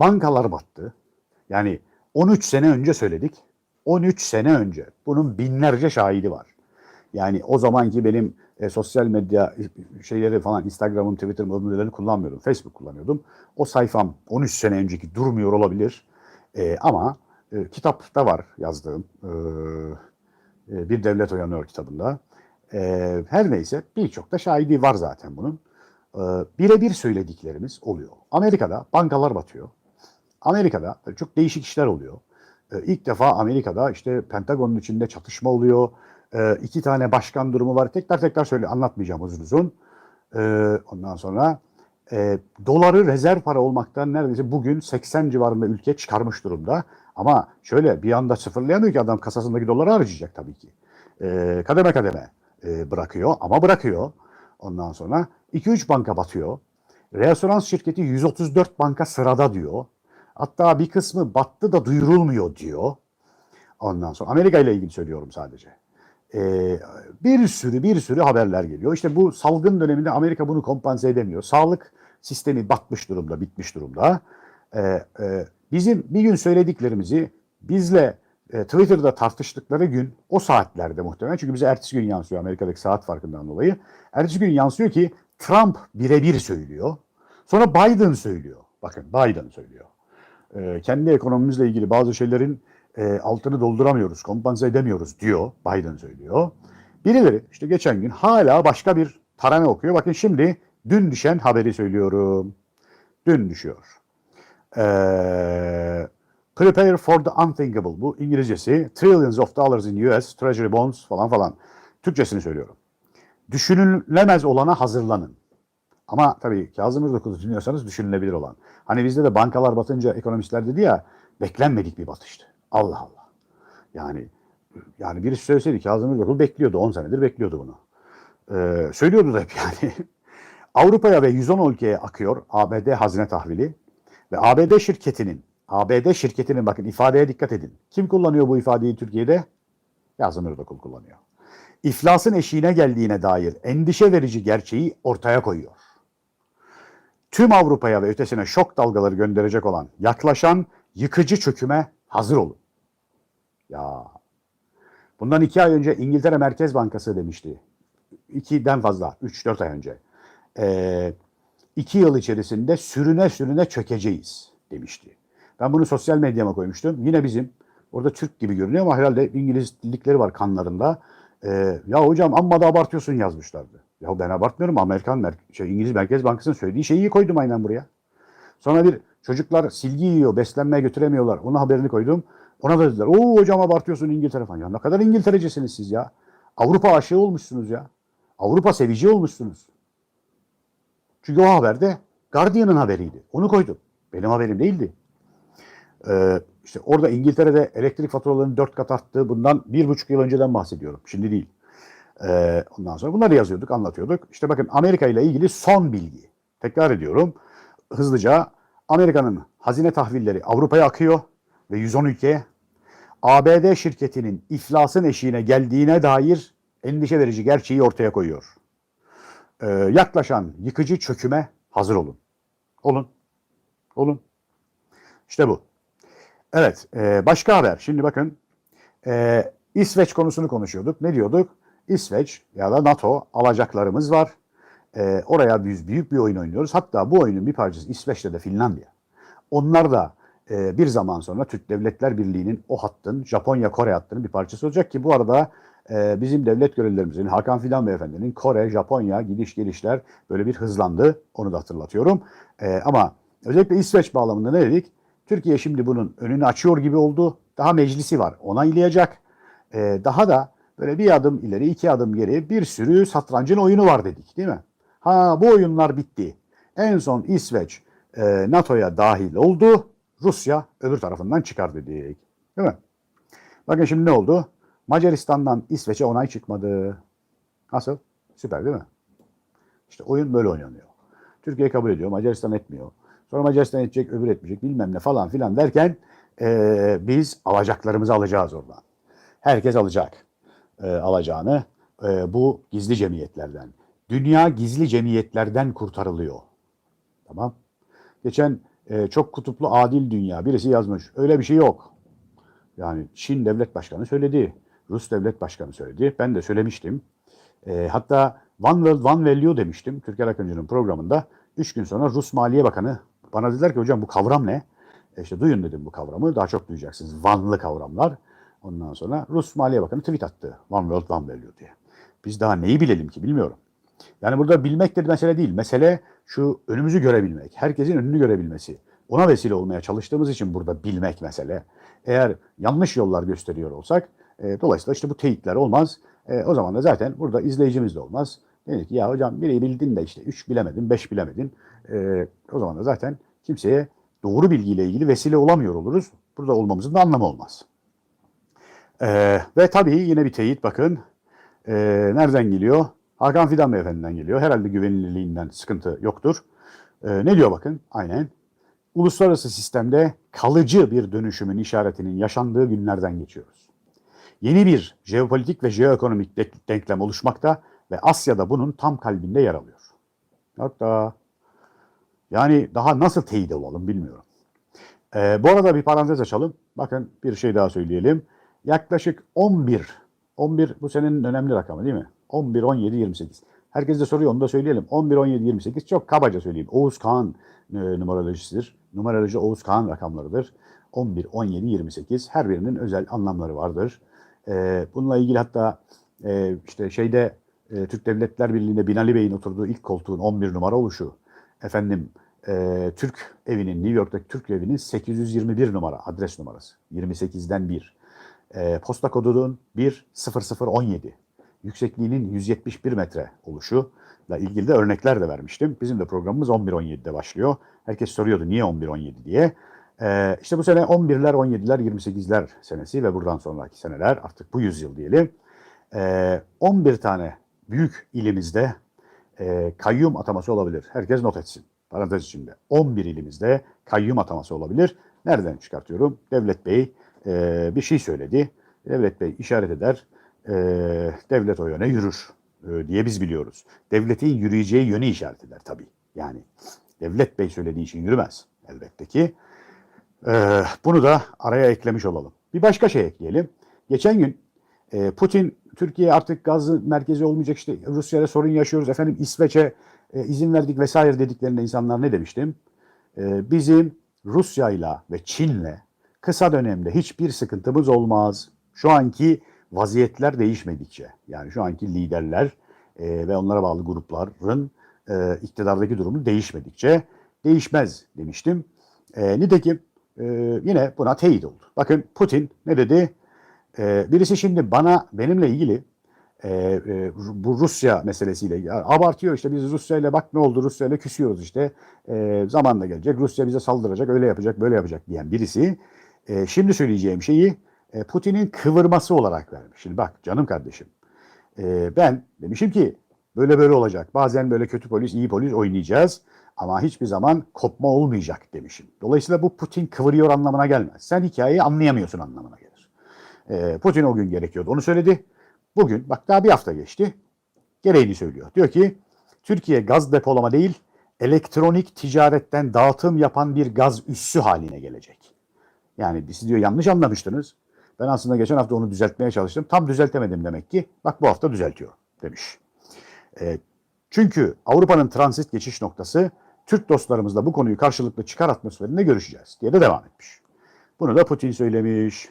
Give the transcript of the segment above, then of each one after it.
bankalar battı. Yani 13 sene önce söyledik. 13 sene önce. Bunun binlerce şahidi var. Yani o zamanki benim e, sosyal medya şeyleri falan Instagram'ım, Twitter'ım, öbürleri kullanmıyordum. Facebook kullanıyordum. O sayfam 13 sene önceki durmuyor olabilir. E, ama e, kitapta var yazdığım. E, e, bir Devlet Uyanıyor kitabında. E, her neyse birçok da şahidi var zaten bunun. E, birebir söylediklerimiz oluyor. Amerika'da bankalar batıyor. Amerika'da çok değişik işler oluyor. E, ilk defa Amerika'da işte Pentagon'un içinde çatışma oluyor. E, iki tane başkan durumu var. Tekrar tekrar söyle anlatmayacağım uzun uzun. E, ondan sonra e, doları rezerv para olmaktan neredeyse bugün 80 civarında ülke çıkarmış durumda. Ama şöyle bir anda sıfırlayamıyor ki adam kasasındaki doları harcayacak tabii ki. E, kademe kademe e, bırakıyor ama bırakıyor. Ondan sonra 2-3 banka batıyor. Reasörans şirketi 134 banka sırada diyor. Hatta bir kısmı battı da duyurulmuyor diyor. Ondan sonra Amerika ile ilgili söylüyorum sadece. Ee, bir sürü bir sürü haberler geliyor. İşte bu salgın döneminde Amerika bunu kompanse edemiyor. Sağlık sistemi batmış durumda, bitmiş durumda. Ee, e, bizim bir gün söylediklerimizi bizle e, Twitter'da tartıştıkları gün o saatlerde muhtemelen. Çünkü bize ertesi gün yansıyor Amerika'daki saat farkından dolayı. Ertesi gün yansıyor ki Trump birebir söylüyor. Sonra Biden söylüyor. Bakın Biden söylüyor. Ee, kendi ekonomimizle ilgili bazı şeylerin e, altını dolduramıyoruz, kompanse edemiyoruz diyor. Biden söylüyor. Birileri işte geçen gün hala başka bir tarame okuyor. Bakın şimdi dün düşen haberi söylüyorum. Dün düşüyor. Ee, prepare for the unthinkable. Bu İngilizcesi. Trillions of dollars in US Treasury bonds falan falan. Türkçesini söylüyorum. Düşünülemez olana hazırlanın. Ama tabii Kazım Ürdoğan'ı dinliyorsanız düşünülebilir olan. Hani bizde de bankalar batınca ekonomistler dedi ya beklenmedik bir batıştı. Allah Allah. Yani yani birisi söyleseydi Kazım Ürdoğan bekliyordu. 10 senedir bekliyordu bunu. Ee, söylüyordu da hep yani. Avrupa'ya ve 110 ülkeye akıyor ABD hazine tahvili ve ABD şirketinin ABD şirketinin bakın ifadeye dikkat edin. Kim kullanıyor bu ifadeyi Türkiye'de? Kazım Ürdoğan kullanıyor. İflasın eşiğine geldiğine dair endişe verici gerçeği ortaya koyuyor tüm Avrupa'ya ve ötesine şok dalgaları gönderecek olan yaklaşan yıkıcı çöküme hazır olun. Ya bundan iki ay önce İngiltere Merkez Bankası demişti. İkiden fazla, üç dört ay önce. Ee, iki yıl içerisinde sürüne sürüne çökeceğiz demişti. Ben bunu sosyal medyama koymuştum. Yine bizim, orada Türk gibi görünüyor ama herhalde İngilizlikleri var kanlarında. Ee, ya hocam amma da abartıyorsun yazmışlardı. Ya ben abartmıyorum. Amerikan Mer şey, İngiliz Merkez Bankası'nın söylediği şeyi koydum aynen buraya. Sonra bir çocuklar silgi yiyor, beslenmeye götüremiyorlar. Ona haberini koydum. Ona da dediler, Oo hocam abartıyorsun İngiltere falan. Ya ne kadar İngilterecisiniz siz ya. Avrupa aşığı olmuşsunuz ya. Avrupa sevici olmuşsunuz. Çünkü o haberde Guardian'ın haberiydi. Onu koydum. Benim haberim değildi. Ee, işte orada İngiltere'de elektrik faturalarının dört kat arttığı bundan bir buçuk yıl önceden bahsediyorum. Şimdi değil. Ee, ondan sonra bunları yazıyorduk, anlatıyorduk. İşte bakın Amerika ile ilgili son bilgi. Tekrar ediyorum. Hızlıca Amerika'nın hazine tahvilleri Avrupa'ya akıyor ve 110 ülkeye ABD şirketinin iflasın eşiğine geldiğine dair endişe verici gerçeği ortaya koyuyor. Ee, yaklaşan yıkıcı çöküme hazır olun. Olun. Olun. İşte bu. Evet, e, başka haber. Şimdi bakın, e, İsveç konusunu konuşuyorduk. Ne diyorduk? İsveç ya da NATO alacaklarımız var. E, oraya biz büyük bir oyun oynuyoruz. Hatta bu oyunun bir parçası İsveç'te de Finlandiya. Onlar da e, bir zaman sonra Türk Devletler Birliği'nin o hattın, Japonya-Kore hattının bir parçası olacak ki bu arada e, bizim devlet görevlilerimizin, Hakan Fidan Beyefendi'nin Kore, Japonya gidiş gelişler böyle bir hızlandı. Onu da hatırlatıyorum. E, ama özellikle İsveç bağlamında ne dedik? Türkiye şimdi bunun önünü açıyor gibi oldu. Daha meclisi var, onaylayacak. E, daha da böyle bir adım ileri, iki adım geri bir sürü satrancın oyunu var dedik değil mi? Ha bu oyunlar bitti. En son İsveç e, NATO'ya dahil oldu. Rusya öbür tarafından çıkar dedik. Değil mi? Bakın şimdi ne oldu? Macaristan'dan İsveç'e onay çıkmadı. Nasıl? Süper değil mi? İşte oyun böyle oynanıyor. Türkiye kabul ediyor, Macaristan etmiyor. Sonra Macaristan edecek, öbür etmeyecek bilmem ne falan filan derken e, biz alacaklarımızı alacağız oradan. Herkes alacak e, alacağını e, bu gizli cemiyetlerden. Dünya gizli cemiyetlerden kurtarılıyor. Tamam. Geçen e, çok kutuplu adil dünya. Birisi yazmış. Öyle bir şey yok. Yani Çin devlet başkanı söyledi. Rus devlet başkanı söyledi. Ben de söylemiştim. Hatta One World One Value demiştim Türker Akıncı'nın programında. Üç gün sonra Rus Maliye Bakanı bana dediler ki hocam bu kavram ne? E işte duyun dedim bu kavramı. Daha çok duyacaksınız. Vanlı kavramlar. Ondan sonra Rus Maliye Bakanı tweet attı. One World One Value diye. Biz daha neyi bilelim ki bilmiyorum. Yani burada bilmek de bir mesele değil. Mesele şu önümüzü görebilmek. Herkesin önünü görebilmesi. Ona vesile olmaya çalıştığımız için burada bilmek mesele. Eğer yanlış yollar gösteriyor olsak e, dolayısıyla işte bu teyitler olmaz. E, o zaman da zaten burada izleyicimiz de olmaz. Dedi ki ya hocam biri bildin de işte üç bilemedin, beş bilemedin. E, o zaman da zaten kimseye doğru bilgiyle ilgili vesile olamıyor oluruz. Burada olmamızın da anlamı olmaz. E, ve tabii yine bir teyit bakın. E, nereden geliyor? Hakan Fidan Beyefendi'den geliyor. Herhalde güvenilirliğinden sıkıntı yoktur. E, ne diyor bakın? Aynen. Uluslararası sistemde kalıcı bir dönüşümün işaretinin yaşandığı günlerden geçiyoruz. Yeni bir jeopolitik ve jeoekonomik denklem oluşmakta ve Asya'da bunun tam kalbinde yer alıyor. Hatta yani daha nasıl teyit olalım bilmiyorum. Ee, bu arada bir parantez açalım. Bakın bir şey daha söyleyelim. Yaklaşık 11, 11 bu senin önemli rakamı değil mi? 11, 17, 28. Herkes de soruyor onu da söyleyelim. 11, 17, 28 çok kabaca söyleyeyim. Oğuz Kağan e, numarolojisidir. Numaroloji Oğuz Kağan rakamlarıdır. 11, 17, 28 her birinin özel anlamları vardır. E, bununla ilgili hatta e, işte şeyde e, Türk Devletler Birliği'nde Binali Bey'in oturduğu ilk koltuğun 11 numara oluşu. Efendim e, Türk evinin, New York'taki Türk evinin 821 numara adres numarası. 28'den 1. E, posta kodunun 10017. Yüksekliğinin 171 metre oluşuyla ilgili de örnekler de vermiştim. Bizim de programımız 11-17'de başlıyor. Herkes soruyordu niye 11-17 diye. Ee, işte bu sene 11'ler, 17'ler, 28'ler senesi ve buradan sonraki seneler artık bu yüzyıl diyelim. Ee, 11 tane büyük ilimizde e, kayyum ataması olabilir. Herkes not etsin. Parantez içinde. 11 ilimizde kayyum ataması olabilir. Nereden çıkartıyorum? Devlet Bey e, bir şey söyledi. Devlet Bey işaret eder. E, devlet o yöne yürür e, diye biz biliyoruz. Devletin yürüyeceği yönü işaret eder tabii. Yani Devlet Bey söylediği için yürümez elbette ki. E, bunu da araya eklemiş olalım. Bir başka şey ekleyelim. Geçen gün e, Putin Türkiye artık gaz merkezi olmayacak işte Rusya'da sorun yaşıyoruz efendim İsveç'e e, izin verdik vesaire dediklerinde insanlar ne demiştim? E, bizim Rusya'yla ve Çin'le kısa dönemde hiçbir sıkıntımız olmaz. Şu anki vaziyetler değişmedikçe yani şu anki liderler e, ve onlara bağlı grupların e, iktidardaki durumu değişmedikçe değişmez demiştim. E, nitekim e, yine buna teyit oldu. Bakın Putin ne dedi? E, birisi şimdi bana benimle ilgili e, e, bu Rusya meselesiyle ya, abartıyor işte biz Rusya ile bak ne oldu Rusya ile küsüyoruz işte e, zamanla gelecek Rusya bize saldıracak öyle yapacak böyle yapacak diyen birisi e, şimdi söyleyeceğim şeyi e, Putin'in kıvırması olarak vermiş. Şimdi bak canım kardeşim e, ben demişim ki böyle böyle olacak bazen böyle kötü polis iyi polis oynayacağız ama hiçbir zaman kopma olmayacak demişim. Dolayısıyla bu Putin kıvırıyor anlamına gelmez. Sen hikayeyi anlayamıyorsun anlamına gelir. E, Putin o gün gerekiyordu onu söyledi. Bugün bak daha bir hafta geçti. Gereğini söylüyor. Diyor ki Türkiye gaz depolama değil elektronik ticaretten dağıtım yapan bir gaz üssü haline gelecek. Yani siz diyor yanlış anlamıştınız. Ben aslında geçen hafta onu düzeltmeye çalıştım. Tam düzeltemedim demek ki. Bak bu hafta düzeltiyor demiş. E, çünkü Avrupa'nın transit geçiş noktası Türk dostlarımızla bu konuyu karşılıklı çıkar atmosferinde görüşeceğiz diye de devam etmiş. Bunu da Putin söylemiş.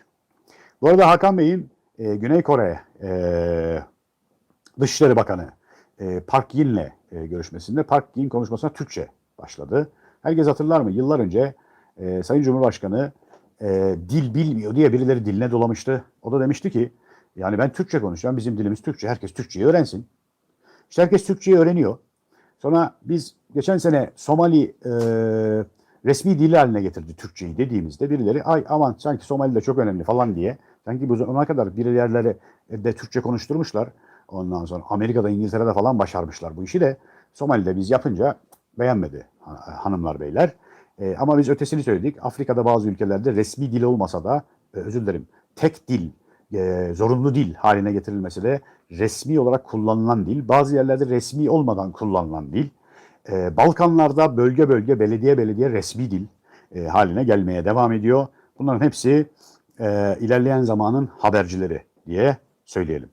Bu arada Hakan Bey'in e, Güney Kore e, Dışişleri Bakanı e, Park Yin'le e, görüşmesinde Park Yin konuşmasına Türkçe başladı. Herkes hatırlar mı? Yıllar önce e, Sayın Cumhurbaşkanı e, dil bilmiyor diye birileri diline dolamıştı. O da demişti ki yani ben Türkçe konuşacağım. Bizim dilimiz Türkçe. Herkes Türkçeyi öğrensin. İşte herkes Türkçeyi öğreniyor. Sonra biz geçen sene Somali e, resmi dili haline getirdi Türkçeyi dediğimizde birileri ay aman sanki Somali de çok önemli falan diye sanki bu zamana kadar bir yerlere de Türkçe konuşturmuşlar. Ondan sonra Amerika'da İngiltere'de falan başarmışlar bu işi de Somali'de biz yapınca beğenmedi hanımlar beyler. E, ama biz ötesini söyledik. Afrika'da bazı ülkelerde resmi dil olmasa da e, özür dilerim tek dil e, zorunlu dil haline getirilmesi de resmi olarak kullanılan dil. Bazı yerlerde resmi olmadan kullanılan dil. E, Balkanlarda bölge bölge belediye belediye resmi dil. e, haline gelmeye devam ediyor. Bunların hepsi e, ilerleyen zamanın habercileri diye söyleyelim.